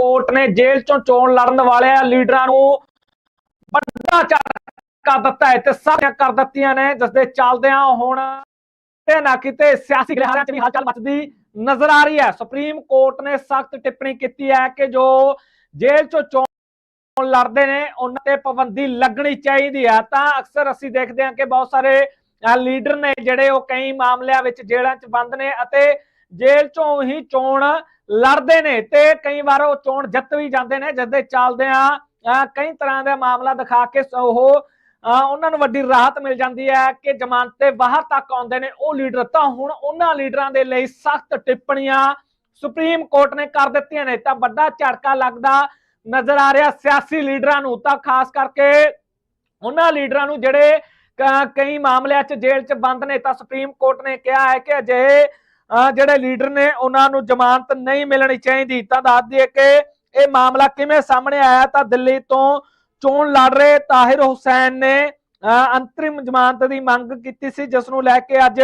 Court ਨੇ ਜੇਲ੍ਹ ਚੋਂ ਚੋਣ ਲੜਨ ਵਾਲਿਆਂ ਲੀਡਰਾਂ ਨੂੰ ਵੱਡਾ ਝਟਕਾ ਦਿੱਤਾ ਹੈ ਤੇ ਸਾਰੀਆਂ ਕਰ ਦਿੱਤੀਆਂ ਨੇ ਜਿਸ ਦੇ ਚੱਲਦਿਆਂ ਹੁਣ ਤੇ ਨਾ ਕਿਤੇ ਸਿਆਸੀ ਗਲਿਹਾਰਿਆਂ 'ਚ ਵੀ ਹਲਚਲ ਮਚਦੀ ਨਜ਼ਰ ਆ ਰਹੀ ਹੈ। ਸੁਪਰੀਮ ਕੋਰਟ ਨੇ ਸਖਤ ਟਿੱਪਣੀ ਕੀਤੀ ਹੈ ਕਿ ਜੋ ਜੇਲ੍ਹ ਚੋਂ ਚੋਣ ਲੜਦੇ ਨੇ, ਉਹਨਾਂ ਤੇ ਪਾਬੰਦੀ ਲੱਗਣੀ ਚਾਹੀਦੀ ਹੈ। ਤਾਂ ਅਕਸਰ ਅਸੀਂ ਦੇਖਦੇ ਹਾਂ ਕਿ ਬਹੁਤ ਸਾਰੇ ਲੀਡਰ ਨੇ ਜਿਹੜੇ ਉਹ ਕਈ ਮਾਮਲਿਆਂ ਵਿੱਚ ਜੇਲ੍ਹਾਂ 'ਚ ਬੰਦ ਨੇ ਅਤੇ ਜੇਲ੍ਹ ਚੋਂ ਹੀ ਚੋਣ ਲੜਦੇ ਨੇ ਤੇ ਕਈ ਵਾਰ ਉਹ ਚੋਣ ਜਿੱਤ ਵੀ ਜਾਂਦੇ ਨੇ, ਜਿਸ ਦੇ ਚੱਲਦਿਆਂ ਕਈ ਤਰ੍ਹਾਂ ਦਾ ਮਾਮਲਾ ਦਿਖਾ ਕੇ ਉਹ ਉਹਨਾਂ ਨੂੰ ਵੱਡੀ ਰਾਹਤ ਮਿਲ ਜਾਂਦੀ ਹੈ ਕਿ ਜ਼ਮਾਨਤ ਤੇ ਬਾਹਰ ਤੱਕ ਆਉਂਦੇ ਨੇ, ਉਹ ਲੀਡਰ ਤਾਂ ਹੁਣ ਉਹਨਾਂ ਲੀਡਰਾਂ ਦੇ ਲਈ ਸਖਤ ਟਿੱਪਣੀਆਂ ਸੁਪਰੀਮ ਕੋਰਟ ਨੇ ਕਰ ਦਿੱਤੀਆਂ ਨੇ, ਤਾਂ ਵੱਡਾ ਝਟਕਾ ਲੱਗਦਾ ਨਜ਼ਰ ਆ ਰਿਹਾ ਸਿਆਸੀ ਲੀਡਰਾਂ ਨੂੰ, ਤਾਂ ਖਾਸ ਕਰਕੇ ਉਹਨਾਂ ਲੀਡਰਾਂ ਨੂੰ ਜਿਹੜੇ ਕ- ਕਈ ਮਾਮਲਿਆਂ 'ਚ ਜੇਲ੍ਹ 'ਚ ਬੰਦ ਨੇ, ਤਾਂ ਸੁਪਰੀਮ ਕੋਰਟ ਨੇ ਕਿਹਾ ਹੈ ਕਿ ਅਜਿਹੇ ਜਿਹੜੇ ਲੀਡਰ ਨੇ ਉਹਨਾਂ ਨੂੰ ਜ਼ਮਾਨਤ ਨਹੀਂ ਮਿਲਣੀ ਚਾਹੀਦੀ। ਤਾਂ ਦੱਸ ਦਈਏ ਕਿ ਇਹ ਮਾਮਲਾ ਕਿਵੇਂ ਸਾਹਮਣੇ ਆਇਆ, ਤਾਂ ਦਿੱਲੀ ਤੋਂ ਚੋਣ ਲੜ ਰਹੇ ਤਾਹਿਰ ਹੁਸੈਨ ਨੇ ਅੰਤਰਿਮ ਜ਼ਮਾਨਤ ਦੀ ਮੰਗ ਕੀਤੀ ਸੀ, ਜਿਸ ਨੂੰ ਲੈ ਕੇ ਅੱਜ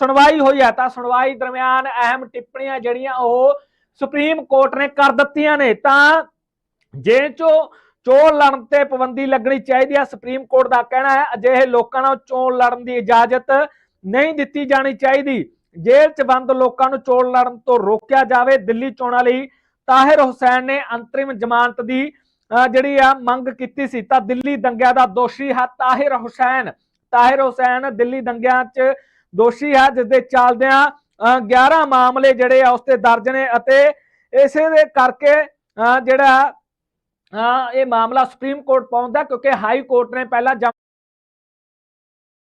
ਸੁਣਵਾਈ ਹੋਈ ਹੈ। ਤਾਂ ਸੁਣਵਾਈ ਦਰਮਿਆਨ ਅਹਿਮ ਟਿੱਪਣੀਆਂ ਜਿਹੜੀਆਂ ਉਹ ਸੁਪਰੀਮ ਕੋਰਟ ਨੇ ਕਰ ਦਿੱਤੀਆਂ ਨੇ। ਤਾਂ ਜੇ ਚੋ ਚੋਣ ਲੜਨ ਤੇ ਪਾਬੰਦੀ ਲੱਗਣੀ ਚਾਹੀਦੀ ਹੈ। ਸੁਪਰੀਮ ਕੋਰਟ ਦਾ ਕਹਿਣਾ ਹੈ, ਅਜਿਹੇ ਲੋਕਾਂ ਨੂੰ ਚੋਣ ਲੜਨ ਦੀ ਇਜਾਜ਼ਤ ਨਹੀਂ ਦਿੱਤੀ ਜਾਣੀ ਚਾਹੀਦੀ। ਜੇਲ੍ਹ 'ਚ ਬੰਦ ਲੋਕਾਂ ਨੂੰ ਚੋਣ ਲੜਨ ਤੋਂ ਰੋਕਿਆ ਜਾਵੇ ਦਿੱਲੀ ਚੋਣਾਂ ਲਈ ਤਾਹਿਰ ਹੁਸੈਨ ਨੇ ਅੰਤਰਿਮ ਜ਼ਮਾਨਤ ਦੀ ਜਿਹੜੀ ਆ ਮੰਗ ਕੀਤੀ ਸੀ। ਤਾਂ ਦਿੱਲੀ ਦੰਗਿਆਂ ਦਾ ਦੋਸ਼ੀ ਹੈ ਤਾਹਿਰ ਹੁਸੈਨ। ਤਾਹਿਰ ਹੁਸੈਨ ਦਿੱਲੀ ਦੰਗਿਆਂ 'ਚ ਦੋਸ਼ੀ ਹੈ ਜਿਸ ਦੇ ਚੱਲਦਿਆਂ ਅਹ, 11 ਮਾਮਲੇ ਜਿਹੜੇ ਆ ਉਸ ਤੇ ਦਰਜ ਨੇ ਅਤੇ ਇਸੇ ਦੇ ਕਰਕੇ ਅਹ, ਜਿਹੜਾ ਅਹ, ਇਹ ਮਾਮਲਾ ਸੁਪਰੀਮ ਕੋਰਟ ਪਹੁੰਚਦਾ ਕਿਉਂਕਿ ਹਾਈ ਕੋਰਟ ਨੇ ਪਹਿਲਾਂ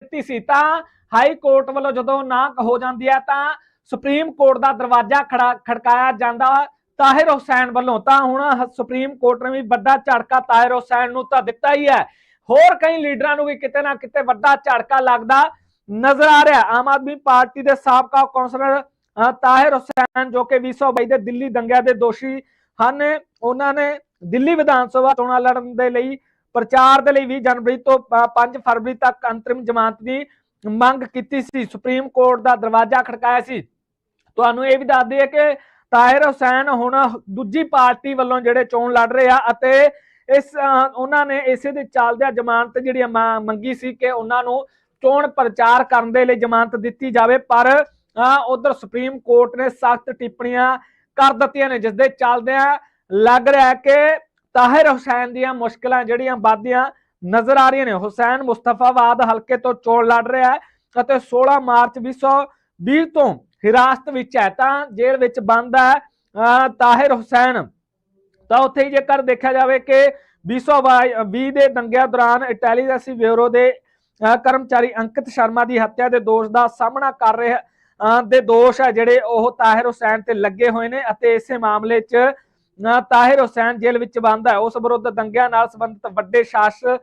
ਦਿੱਤੀ ਸੀ। ਤਾਂ ਹਾਈ ਕੋਰਟ ਵੱਲੋਂ ਜਦੋਂ ਨਾ ਹੋ ਜਾਂਦੀ ਹੈ ਤਾਂ ਸੁਪਰੀਮ ਕੋਰਟ ਦਾ ਦਰਵਾਜ਼ਾ ਖੜਾ ਖੜਕਾਇਆ ਜਾਂਦਾ ਤਾਹਿਰ ਹੁਸੈਨ ਵੱਲੋਂ। ਤਾਂ ਹੁਣ ਸੁਪਰੀਮ ਕੋਰਟ ਨੇ ਵੀ ਵੱਡਾ ਝਟਕਾ ਤਾਹਿਰ ਹੁਸੈਨ ਨੂੰ ਤਾਂ ਦਿੱਤਾ ਹੀ ਹੈ। ਹੋਰ ਕਈ ਲੀਡਰਾਂ ਨੂੰ ਵੀ ਕਿਤੇ ਨਾ ਕਿਤੇ ਵੱਡਾ ਝਟਕਾ ਲੱਗਦਾ ਨਜ਼ਰ ਆ ਰਿਹਾ। ਆਮ ਆਦਮੀ ਪਾਰਟੀ ਦੇ ਸਾਬਕਾ ਕੌਂਸਲਰ ਤਾਹਿਰ ਹੁਸੈਨ ਜੋ ਕਿ 2022 ਦੇ ਦਿੱਲੀ ਦੰਗਿਆਂ ਦੇ ਦੋਸ਼ੀ ਹਨ, ਉਹਨਾਂ ਨੇ ਦਿੱਲੀ ਵਿਧਾਨ ਸਭਾ ਚੋਣਾਂ ਲੜਨ ਦੇ ਲਈ ਪ੍ਰਚਾਰ ਦੇ ਲਈ 20 ਜਨਵਰੀ ਤੋਂ ਅ, 5 ਫਰਵਰੀ ਤੱਕ ਅੰਤਰਿਮ ਜ਼ਮਾਨਤ ਦੀ ਮੰਗ ਕੀਤੀ ਸੀ। ਸੁਪਰੀਮ ਕੋਰਟ ਦਾ ਦਰਵਾਜ਼ਾ ਖੜਕਾਇਆ ਸੀ। ਤੁਹਾਨੂੰ ਇਹ ਵੀ ਦੱਸ ਦਈਏ ਕਿ ਤਾਹਿਰ ਹੁਸੈਨ ਹੁਣ ਦੂਜੀ ਪਾਰਟੀ ਵੱਲੋਂ ਜਿਹੜੇ ਚੋਣ ਲੜ ਰਹੇ ਆ ਅਤੇ ਇਸ ਉਹਨਾਂ ਨੇ ਇਸੇ ਦੇ ਚੱਲਦਿਆਂ ਜ਼ਮਾਨਤ ਜਿਹੜੀ ਮੰਗੀ ਸੀ ਕਿ ਉਹਨਾਂ ਨੂੰ ਚੋਣ ਪ੍ਰਚਾਰ ਕਰਨ ਦੇ ਲਈ ਜ਼ਮਾਨਤ ਦਿੱਤੀ ਜਾਵੇ। ਪਰ ਉਧਰ ਸੁਪਰੀਮ ਕੋਰਟ ਨੇ ਸਖਤ ਟਿੱਪਣੀਆਂ ਕਰ ਦਿੱਤੀਆਂ ਨੇ ਜਿਸ ਦੇ ਚੱਲਦਿਆਂ ਲੱਗ ਰਿਹਾ ਕਿ ਤਾਹਿਰ ਹੁਸੈਨ ਦੀਆਂ ਮੁਸ਼ਕਲਾਂ ਜਿਹੜੀਆਂ ਵੱਧਦੀਆਂ ਨਜ਼ਰ ਆ ਰਹੀਆਂ ਨੇ। ਹੁਸੈਨ ਮੁਸਤਫਾਬਾਦ ਹਲਕੇ ਤੋਂ ਚੋਣ ਲੜ ਰਿਹਾ ਹੈ ਅਤੇ 16 ਮਾਰਚ 2020 ਤੋਂ ਹਿਰਾਸਤ ਵਿੱਚ ਹੈ। ਤਾਂ ਜੇਲ੍ਹ ਵਿੱਚ ਬੰਦ ਹੈ ਤਾਹਿਰ ਹੁਸੈਨ। ਤਾਂ ਉੱਥੇ ਹੀ ਜੇਕਰ ਦੇਖਿਆ ਜਾਵੇ ਕਿ 2020 ਦੇ ਦੰਗਿਆਂ ਦੌਰਾਨ ਇੰਟੈਲੀਜੈਂਸ ਬਿਊਰੋ ਦੇ, ਅਹ, ਕਰਮਚਾਰੀ ਅੰਕਿਤ ਸ਼ਰਮਾ ਦੀ ਹੱਤਿਆ ਦੇ ਦੋਸ਼ ਦਾ ਸਾਹਮਣਾ ਕਰ ਰਹੇ, ਅਹ, ਦੇ ਦੋਸ਼ ਹੈ ਜਿਹੜੇ ਉਹ ਤਾਹਿਰ ਹੁਸੈਨ ਤੇ ਲੱਗੇ ਹੋਏ ਨੇ ਅਤੇ ਇਸੇ ਮਾਮਲੇ 'ਚ ਤਾਹਿਰ ਹੁਸੈਨ ਜੇਲ੍ਹ ਵਿੱਚ ਬੰਦ ਹੈ। ਉਸ ਵਿਰੁੱਧ ਦੰਗਿਆਂ ਨਾਲ ਸੰਬੰਧਿਤ ਵੱਡੇ ਸ਼ਾਸਕ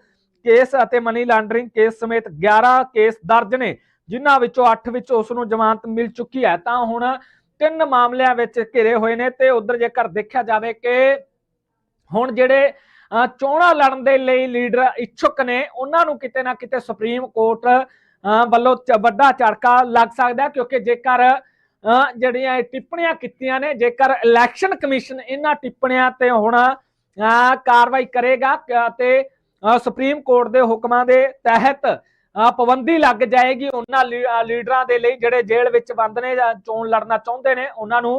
ਕੇਸ ਅਤੇ ਮਨੀ ਲਾਂਡਰਿੰਗ ਕੇਸ ਸਮੇਤ 11 ਕੇਸ ਦਰਜ ਨੇ ਜਿਨ੍ਹਾਂ ਵਿੱਚੋਂ 8 ਵਿੱਚ ਉਸ ਨੂੰ ਜ਼ਮਾਨਤ ਮਿਲ ਚੁੱਕੀ ਹੈ। ਤਾਂ ਹੁਣ ਤਿੰਨ ਮਾਮਲਿਆਂ ਵਿੱਚ ਘਿਰੇ ਹੋਏ ਨੇ ਤੇ ਉਧਰ ਜੇਕਰ ਦੇਖਿਆ ਜਾਵੇ ਕਿ ਹੁਣ ਜਿਹੜੇ ਚੋਣਾਂ ਲੜਨ ਦੇ ਲਈ ਲੀਡਰ ਇੱਛੁਕ ਨੇ ਉਹਨਾਂ ਨੂੰ ਕਿਤੇ ਨਾ ਕਿਤੇ ਸੁਪਰੀਮ ਕੋਰਟ ਅਹ, ਵੱਲੋਂ ਵੱਡਾ ਝਟਕਾ ਲੱਗ ਸਕਦਾ ਕਿਉਂਕਿ ਜੇਕਰ ਜਿਹੜੀਆਂ ਇਹ ਟਿੱਪਣੀਆਂ ਕੀਤੀਆਂ ਨੇ ਜੇਕਰ ਇਲੈਕਸ਼ਨ ਕਮਿਸ਼ਨ ਇਹਨਾਂ ਟਿੱਪਣੀਆਂ ਤੇ ਹੁਣ ਕਾਰਵਾਈ ਕਰੇਗਾ ਕ- ਤੇ ਸੁਪਰੀਮ ਕੋਰਟ ਦੇ ਹੁਕਮਾਂ ਦੇ ਤਹਿਤ ਪਾਬੰਦੀ ਲੱਗ ਜਾਏਗੀ ਉਹਨਾਂ ਲੀਡਰਾਂ ਦੇ ਲਈ ਜਿਹੜੇ ਜੇਲ੍ਹ ਵਿੱਚ ਬੰਦ ਨੇ ਜਾਂ ਚੋਣ ਲੜਨਾ ਚਾਹੁੰਦੇ ਨੇ ਉਹਨਾਂ ਨੂੰ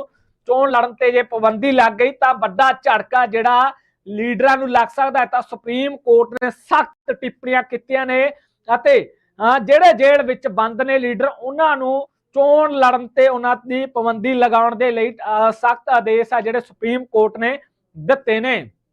ਚੋਣ ਲੜਨ ਤੇ ਜੇ ਪਾਬੰਦੀ ਲੱਗ ਗਈ ਤਾਂ ਵੱਡਾ ਝਟਕਾ ਜਿਹੜਾ ਲੀਡਰਾਂ ਨੂੰ ਲੱਗ ਸਕਦਾ ਹੈ। ਤਾਂ ਸੁਪਰੀਮ ਕੋਰਟ ਨੇ ਸਖਤ ਟਿੱਪਣੀਆਂ ਕੀਤੀਆਂ ਨੇ ਅਤੇ ਅਹ, ਜਿਹੜੇ ਜੇਲ੍ਹ ਵਿੱਚ ਬੰਦ ਨੇ ਲੀਡਰ ਉਹਨਾਂ ਨੂੰ ਚੋਣ ਲੜਨ ਤੇ ਉਹਨਾਂ ਦੀ ਪਾਬੰਦੀ ਲਗਾਉਣ ਦੇ ਲਈ ਸਖਤ ਆਦੇਸ਼ ਆ ਜਿਹੜੇ ਸੁਪਰੀਮ ਕੋਰਟ ਨੇ ਦਿੱਤੇ ਨੇ।